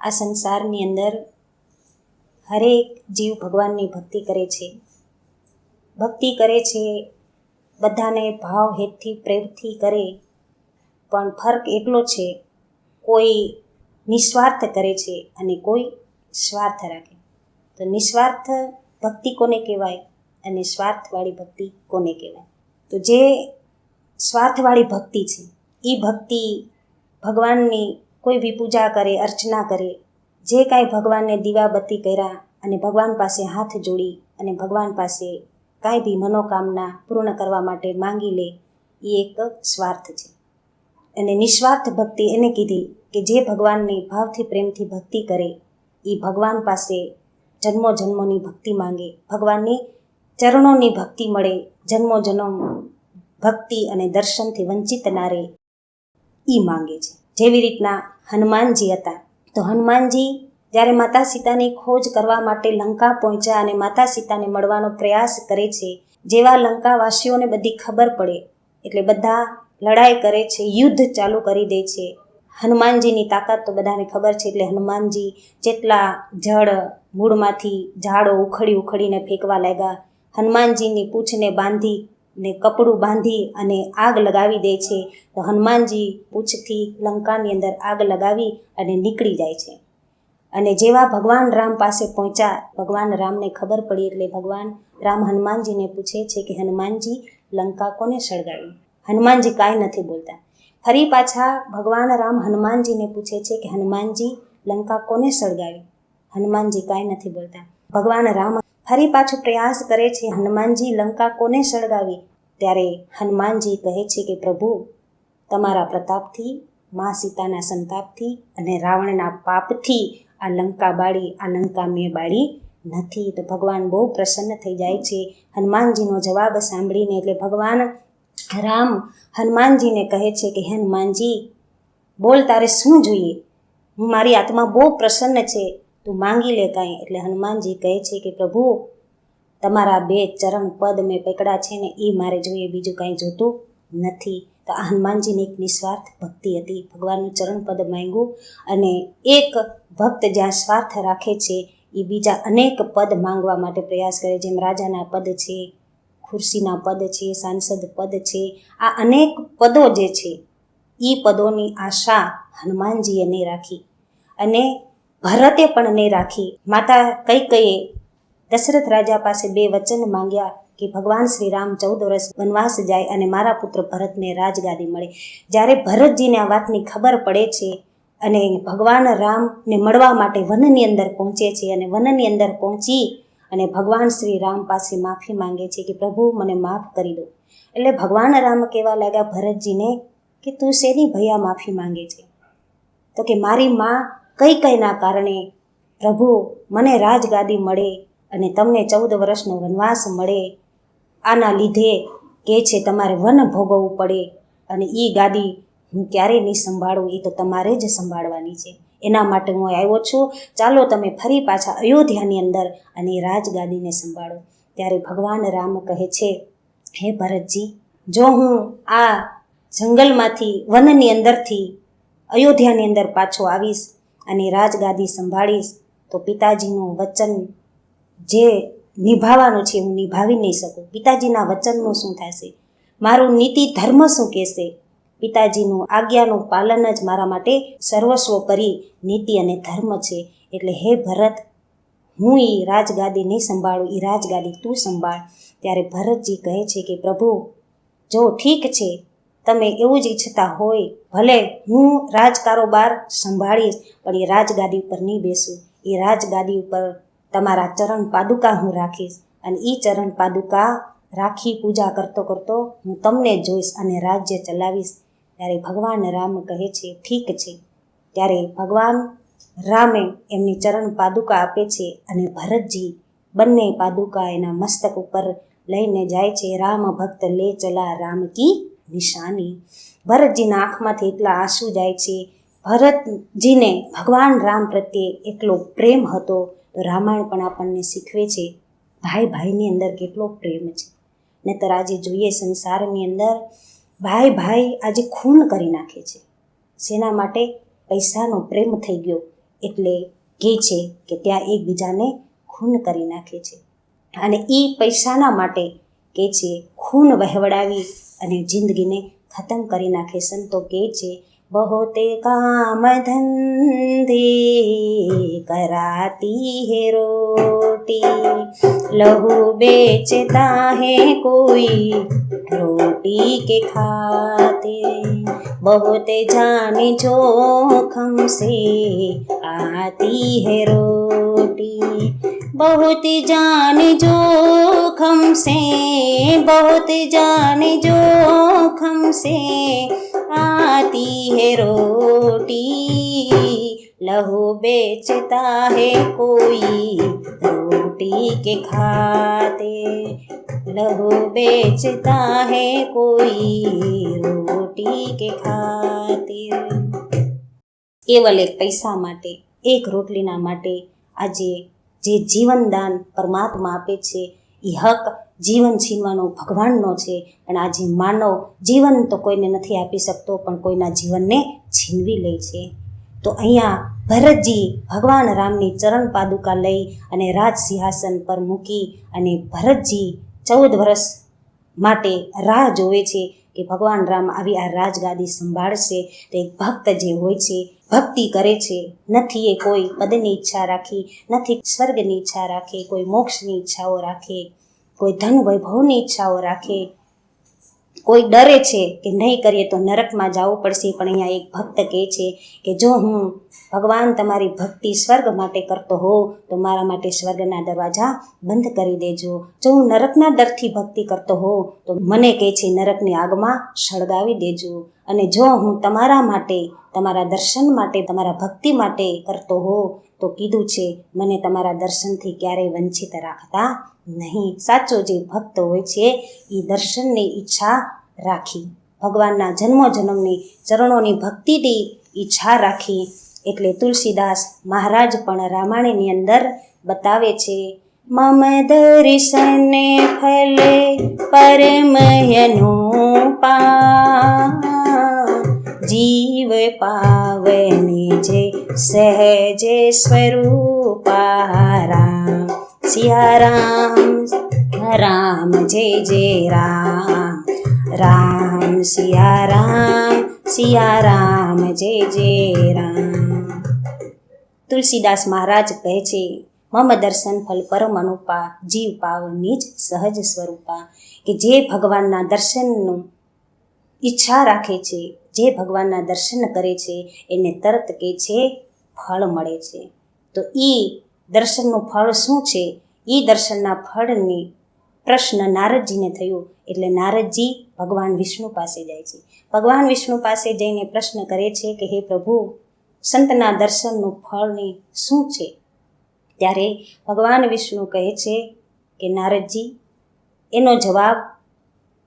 આ સંસારની અંદર હરેક જીવ ભગવાનની ભક્તિ કરે છે. ભક્તિ કરે છે, બધાને ભાવ હેતથી પ્રેમથી કરે. પણ ફરક એટલો છે, કોઈ નિસ્વાર્થ કરે છે અને કોઈ સ્વાર્થ રાખે. તો નિસ્વાર્થ ભક્તિ કોને કહેવાય અને સ્વાર્થવાળી ભક્તિ કોને કહેવાય? તો જે સ્વાર્થવાળી ભક્તિ છે એ ભક્તિ ભગવાનની કોઈ બી પૂજા કરે, અર્ચના કરે, જે કાંઈ ભગવાનને દીવાબત્તી કર્યા અને ભગવાન પાસે હાથ જોડી અને ભગવાન પાસે કાંઈ બી મનોકામના પૂર્ણ કરવા માટે માંગી લે એ એક સ્વાર્થ છે. અને નિસ્વાર્થ ભક્તિ એને કીધી કે જે ભગવાનની ભાવથી પ્રેમથી ભક્તિ કરે એ ભગવાન પાસે જન્મો જન્મોની ભક્તિ માંગે. ભગવાનની ચરણોની ભક્તિ મળે જન્મો જન્મ ભક્તિ અને દર્શનથી વંચિત ના રહે એ માંગે છે. જેવી રીતના હનુમાનજી હતા. તો હનુમાનજી જ્યારે માતા સીતાની ખોજ કરવા માટે લંકા પહોંચ્યા અને માતા સીતાને મળવાનો પ્રયાસ કરે છે, જેવા લંકાવાસીઓને બધી ખબર પડે, એટલે બધા લડાઈ કરે છે, યુદ્ધ ચાલુ કરી દે છે. હનુમાનજીની તાકાત તો બધાને ખબર છે, એટલે હનુમાનજી જેટલા જળ મૂળમાંથી ઝાડો ઉખડી ઉખડીને ફેંકવા લાગ્યા, હનુમાનજીની પૂંછને બાંધી ને કપડું બાંધી અને આગ લગાવી દે છે, તો હનુમાનજી પૂછથી લંકાની અંદર આગ લગાવી અને નીકળી જાય છે. અને જેવા ભગવાન રામ પાસે પહોંચ્યા, ભગવાન રામને ખબર પડી એટલે ભગવાન રામ હનુમાનજીને પૂછે છે કે, હનુમાનજી, લંકા કોને સળગાવી? હનુમાનજી કાંઈ નથી બોલતા. ફરી પાછા ભગવાન રામ હનુમાનજીને પૂછે છે કે, હનુમાનજી, લંકા કોને સળગાવી? હનુમાનજી કાંઈ નથી બોલતા. ભગવાન રામ ફરી પાછો પ્રયાસ કરે છે હનુમાનજી લંકા કોને સળગાવી? ત્યારે હનુમાનજી કહે છે કે, પ્રભુ, તમારા પ્રતાપથી, મા સીતાના સંતાપથી અને રાવણના પાપથી આ લંકા બાળી, આ લંકા મેં બાળી નથી. તો ભગવાન બહુ પ્રસન્ન થઈ જાય છે. હનુમાનજીનો જવાબ સાંભળીને એટલે ભગવાન રામ હનુમાનજીને કહે છે કે, હનુમાનજી, બોલ તારે શું જોઈએ? હું મારી આત્મા બહુ પ્રસન્ન છે. તું માંગી લે કાંઈ. એટલે હનુમાનજી કહે છે કે, પ્રભુ તમારા બે ચરણ પદ મેં પકડ્યા છે ને એ મારે જોઈએ, બીજું કાંઈ જોતું નથી. તો આ હનુમાનજીની એક નિસ્વાર્થ ભક્તિ હતી. ભગવાનનું ચરણ પદ માંગ્યું અને એક ભક્ત જ્યાં સ્વાર્થ રાખે છે એ બીજા અનેક પદ માંગવા માટે પ્રયાસ કરે જેમ રાજાના પદ છે, ખુરશીના પદ છે, સાંસદ પદ છે, આ અનેક પદો જે છે એ પદોની આશા હનુમાનજીએ નહીં રાખી અને ભરતે પણ નહીં રાખી. માતા કઈ કઈએ દશરથ રાજા પાસે બે વચન માંગ્યા કે ભગવાન શ્રી રામ ચૌદ વર્ષ વનવાસ જાય અને મારા પુત્ર ભરતને રાજગાદી મળે. જ્યારે ભરતજીને આ વાતની ખબર પડે છે અને ભગવાન રામને મળવા માટે વનની અંદર પહોંચે છે અને વનની અંદર પહોંચી અને ભગવાન શ્રી રામ પાસે માફી માંગે છે કે પ્રભુ, મને માફ કરી દો. એટલે ભગવાન રામ કહેવા લાગ્યા ભરતજીને કે તું શેની ભૈયા માફી માંગે છે? તો કે મારી માં કઈ કઈના કારણે પ્રભુ, મને રાજગાદી મળે અને તમને ચૌદ વર્ષનો વનવાસ મળે, આના લીધે કે છે તમારે વન ભોગવવું પડે અને એ ગાદી હું ક્યારેય નહીં સંભાળું એ તો તમારે જ સંભાળવાની છે. એના માટે હું આવ્યો છું. ચાલો તમે ફરી પાછા અયોધ્યાની અંદર અને રાજગાદીને સંભાળો. ત્યારે ભગવાન રામ કહે છે, હે ભરતજી, જો હું આ જંગલમાંથી, વનની અંદરથી અયોધ્યાની અંદર પાછો આવીશ અને રાજગાદી સંભાળીશ, તો પિતાજીનું વચન જે નિભાવવાનું છે, હું નિભાવી નહીં શકું. પિતાજીના વચનનું શું થશે? મારું નીતિ ધર્મ શું કહેશે? પિતાજીનું આજ્ઞાનું પાલન જ મારા માટે સર્વસ્વોપરી નીતિ અને ધર્મ છે. એટલે હે ભરત, હું એ રાજગાદી નહીં સંભાળું એ રાજગાદી તું સંભાળ. ત્યારે ભરતજી કહે છે કે, પ્રભુ, જો ઠીક છે, તમે એવું જ ઈચ્છતા હોય, ભલે હું રાજ કારોબાર સંભાળીશ, પણ એ રાજગાદી ઉપર નહીં બેસું. એ રાજગાદી ઉપર તમારા ચરણ પાદુકા હું રાખીશ અને એ ચરણ પાદુકા રાખી પૂજા કરતો કરતો હું તમને જોઈશ અને રાજ્ય ચલાવીશ. ત્યારે ભગવાન રામ કહે છે, ઠીક છે. ત્યારે ભગવાન રામે એમની ચરણ પાદુકા આપે છે અને ભરતજી બંને પાદુકા એના મસ્તક ઉપર લઈને જાય છે. રામ ભક્ત, લે, ચલા, રામ કી નિશાની. ભરતજીના આંખમાંથી એટલા આંસુ જાય છે. ભરતજીને ભગવાન રામ પ્રત્યે એટલો પ્રેમ હતો રામાયણ પણ આપણને શીખવે છે, ભાઈ ભાઈની અંદર કેટલો પ્રેમ છે. નહીતર આજે જોઈએ સંસારની અંદર, ભાઈ ભાઈ આજે ખૂન કરી નાખે છે. શેના માટે? પૈસાનો પ્રેમ થઈ ગયો, એટલે કહે છે કે ત્યાં એકબીજાને ખૂન કરી નાખે છે. અને એ પૈસાના માટે કે છે, ખૂન વહેવડાવી અને જિંદગીને ખતમ કરી નાખે. સંતો કહે છે बहुते काम धंधे कराती है रोटी लहू बेचता है कोई रोटी के खाते बहुते जान जोखम से आती है रोटी बहुत जान जोखम से, बहुत जान जोखम से आती है रोटी। लहू बेचता है कोई रोटी के खाते। लहू बेचता है कोई रोटी के खाते। केवल एक पैसा माटे, एक रोटली ना माटे, आजे જે જીવનદાન પરમાત્મા આપે છે એ હક જીવન છીનવાનો ભગવાનનો છે. પણ આજે માનવ જીવન તો કોઈને નથી આપી શકતો, પણ કોઈના જીવનને છીનવી લે છે. તો અહીંયા ભરતજી ભગવાન રામની ચરણ પાદુકા લઈ અને રાજ સિંહાસન પર મૂકી અને ભરતજી ચૌદ વર્ષ માટે રાહ જોવે છે. કે ભગવાન રામ આવી આ રાજગાદી સંભાળશે તો એક ભક્ત જે હોય છે, ભક્તિ કરે છે, નથી એ કોઈ પદની ઈચ્છા રાખી, નથી સ્વર્ગની ઈચ્છા રાખે, કોઈ મોક્ષની ઈચ્છાઓ રાખે, કોઈ ધન વૈભવની ઈચ્છાઓ રાખે કોઈ ડરે છે કે નહીં કરીએ તો નરકમાં જવું પડશે, પણ અહીંયા એક ભક્ત કહે છે કે જો હું ભગવાન તમારી ભક્તિ સ્વર્ગ માટે કરતો હોઉં, તો મારા માટે સ્વર્ગના દરવાજા બંધ કરી દેજો. જો હું નરકના ડરથી ભક્તિ કરતો હોઉં, તો મને કહે છે નરકની આગમાં સળગાવી દેજો. અને જો હું તમારા માટે, તમારા દર્શન માટે, તમારા ભક્તિ માટે કરતો હોઉં, તો કીધું છે, મને તમારા દર્શનથી ક્યારેય વંચિત રાખતા નહીં. સાચો જે ભક્ત હોય છે એ દર્શનની ઈચ્છા રાખી. ભગવાનના જન્મો જન્મની ચરણોની ભક્તિથી ઈચ્છા રાખી. એટલે તુલસીદાસ મહારાજ પણ રામાયણની અંદર બતાવે છે, મમ દર્શને ફલે પરમયનો જીવ પાવને જે સહેજે સ્વરૂપા રામ સિયા રામ રામ જય જય રામ. રામ, સિયા રામ સિયા રામ, જય જય રામ. તુલસીદાસ મહારાજ કહે છે, મમ દર્શન ફલ પરમ અનુપા જીવ પાવ નિજ સહજ સ્વરૂપા. કે જે ભગવાનના દર્શનનું ઈચ્છા રાખે છે, જે ભગવાનના દર્શન કરે છે, એને તરત કે છે, ફળ મળે છે. તો એ દર્શનનું ફળ શું છે? એ દર્શનના ફળની પ્રશ્ન નારદજીને થયો. એટલે નારદજી ભગવાન વિષ્ણુ પાસે જાય છે. ભગવાન વિષ્ણુ પાસે જઈને પ્રશ્ન કરે છે કે, હે પ્રભુ, સંતના દર્શનનું ફળને શું છે? ત્યારે ભગવાન વિષ્ણુ કહે છે કે, નારદજી, એનો જવાબ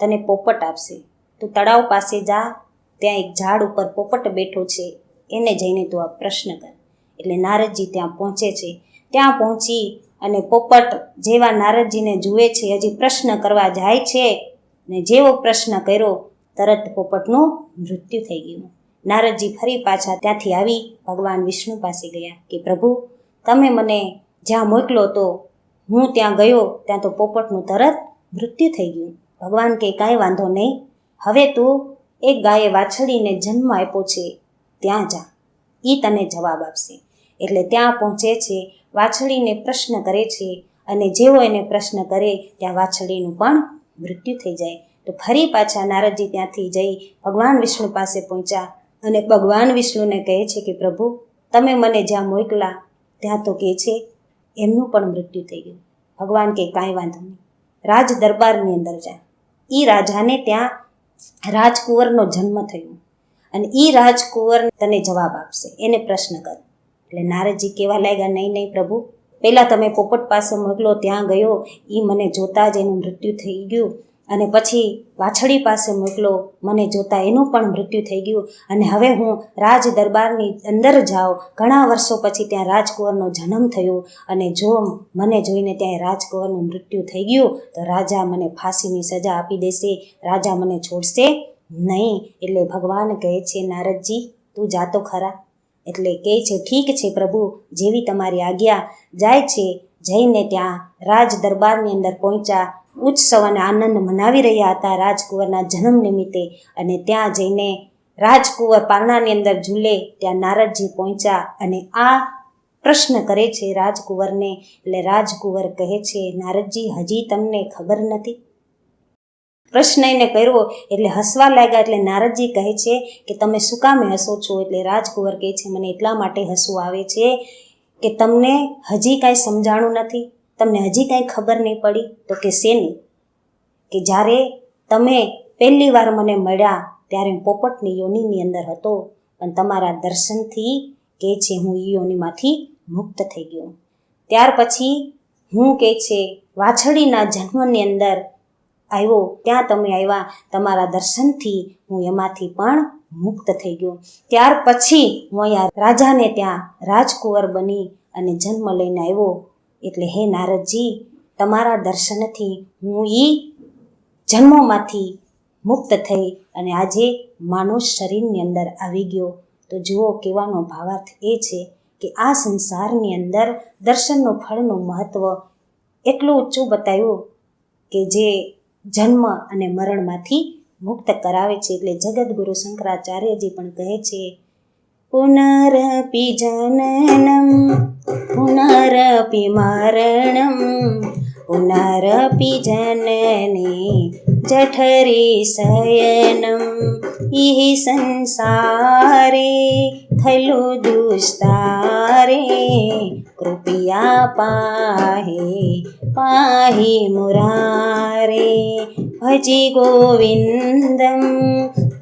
તને પોપટ આપશે. તું તળાવ પાસે જા, ત્યાં એક ઝાડ ઉપર પોપટ બેઠો છે. એને જઈને તું આ પ્રશ્ન કર. એટલે નારદજી ત્યાં પહોંચે છે. ત્યાં પહોંચી અને પોપટ જેવા નારદજીને જુએ છે. હજી પ્રશ્ન કરવા જાય છે ને જેવો પ્રશ્ન કર્યો, તરત પોપટનું મૃત્યુ થઈ ગયું. નારદજી ફરી પાછા ત્યાંથી આવી ભગવાન વિષ્ણુ પાસે ગયા કે, પ્રભુ, તમે મને જ્યાં મોકલો તો હું ત્યાં ગયો, ત્યાં તો પોપટનું તરત મૃત્યુ થઈ ગયું. ભગવાન કે, કાંઈ વાંધો નહીં. હવે તું એક ગાયે વાછડીને જન્મ આપ્યો છે. ત્યાં જા. એ તને જવાબ આપશે. એટલે ત્યાં પહોંચે છે, વાછડીને પ્રશ્ન કરે છે અને જેવો એને પ્રશ્ન કરે, ત્યાં વાછડીનું પણ મૃત્યુ થઈ જાય. તો ફરી પાછા નારદજી ત્યાંથી જઈ ભગવાન વિષ્ણુ પાસે પહોંચ્યા અને ભગવાન વિષ્ણુને કહે છે કે, પ્રભુ, તમે મને જ્યાં મોકલા, ત્યાં તો કહે છે, એમનું પણ મૃત્યુ થઈ ગયું. ભગવાન કે, કાંઈ વાંધો નહીં. રાજ દરબારની અંદર જા. એ રાજાને ત્યાં રાજકુંવરનો જન્મ થયો અને એ રાજકુંવર તને જવાબ આપશે. એને પ્રશ્ન કર એટલે નારદજી કેવા લાગ્યા, નહીં નહીં, પ્રભુ પહેલાં તમે પોપટ પાસે મોકલો ત્યાં ગયો એ મને જોતાં જ એનું મૃત્યુ થઈ ગયું. અને પછી વાછડી પાસે મોકલો મને જોતાં એનું પણ મૃત્યુ થઈ ગયું. અને હવે હું રાજ દરબારની અંદર જાઉં. ઘણા વર્ષો પછી ત્યાં રાજકુંવરનો જન્મ થયો. અને જો મને જોઈને ત્યાં રાજકુંવરનું મૃત્યુ થઈ ગયું, તો રાજા મને ફાંસીની સજા આપી દેશે. રાજા મને છોડશે નહીં. એટલે ભગવાન કહે છે, નારદજી, તું જાતો ખરા. એટલે કહે છે, ઠીક છે પ્રભુ, જેવી તમારી આજ્ઞા જાય છે, જઈને ત્યાં રાજ દરબારની અંદર પહોંચ્યા. ઉત્સવ અને આનંદ મનાવી રહ્યા હતા રાજકુંવરના જન્મ નિમિત્તે અને ત્યાં જઈને રાજકુંવર પારણાની અંદર ઝૂલે, ત્યાં નારદજી પહોંચ્યા અને આ પ્રશ્ન કરે છે રાજકુંવરને. એટલે રાજકુંવર કહે છે, નારદજી, હજી તમને ખબર નથી? પ્રશ્ન એને કર્યો એટલે હસવા લાગ્યા એટલે નારદજી કહે છે કે તમે શું કામે હસો છો? એટલે રાજકુંવર કહે છે, મને એટલા માટે હસવું આવે છે કે તમને હજી કાંઈ સમજાણું નથી. તમને હજી કાંઈ ખબર નહીં પડી. તો કે શેની? કે જ્યારે તમે પહેલી વાર મને મળ્યા ત્યારે હું પોપટની યોનિની અંદર હતો, પણ તમારા દર્શનથી કહે છે, હું યોનિમાંથી મુક્ત થઈ ગયો. ત્યાર પછી હું કહે છે વાછડીના જન્મની અંદર આવ્યો, ત્યાં તમે આવ્યા, તમારા દર્શનથી હું એમાંથી પણ મુક્ત થઈ ગયો. ત્યાર પછી હું અહીંયા રાજાને ત્યાં રાજકુંવર બની અને જન્મ લઈને આવ્યો. એટલે હે નારદજી, તમારા દર્શનથી હું એ જન્મોમાંથી મુક્ત થઈ અને આજે માનવ શરીરની અંદર આવી ગયો. તો જુઓ કહેવાનો ભાવાર્થ એ છે કે આ સંસારની અંદર દર્શનનું ફળનું મહત્ત્વ એટલું ઊંચું બતાવ્યું કે જે જન્મ અને મરણમાંથી મુક્ત કરાવે છે એટલે જગદગુરુ શંકરાચાર્યજી પણ કહે છે, પુનરપિ જનનમ, પુનરપિ મરણમ, પુનરપિ જનને જઠરી શયનમ ઈ સંસારે ખલુ દુસ્તારે કૃપયા પાહે પાહે મુરારે. ભજી ગોવિંદમ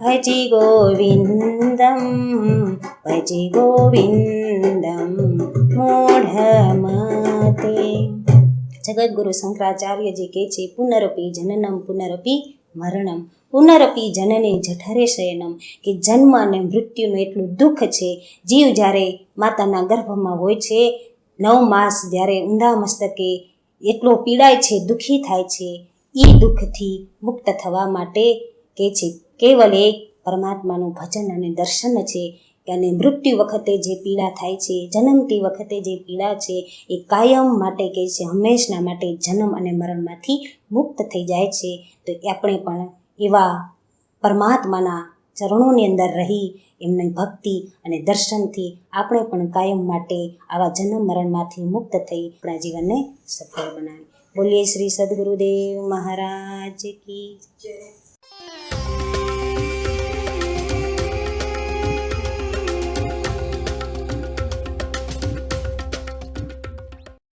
ભજી ગોવિંદમ ભજી ગોવિંદમ મૂઢમતે જગદગુરુ શંકરાચાર્યજી કહે છે, પુનરપી જનનમ, પુનરપી મરણમ. પુનરપી જનને જઠરે શયનમ. કે જન્મ અને મૃત્યુનું એટલું દુઃખ છે, જીવ જ્યારે માતાના ગર્ભમાં હોય છે નવ માસ જ્યારે ઊંધા મસ્તકે એટલો પીડાય છે, દુઃખી થાય છે એ દુઃખથી મુક્ત થવા માટે કે છે, કેવલ એક પરમાત્માનું ભજન અને દર્શન છે અને મૃત્યુ વખતે જે પીડા થાય છે, જન્મતી વખતે જે પીડા છે, એ કાયમ માટે કહે છે, હંમેશના માટે જન્મ અને મરણમાંથી મુક્ત થઈ જાય છે. તો આપણે પણ એવા પરમાત્માના ચરણોની અંદર રહી, એમની ભક્તિ અને દર્શનથી આપણે પણ કાયમ માટે આવા જન્મ મરણમાંથી મુક્ત થઈ આપણા જીવનને સફળ બનાવી. બોલીએ શ્રી સદગુરુદેવ મહારાજ કી જય.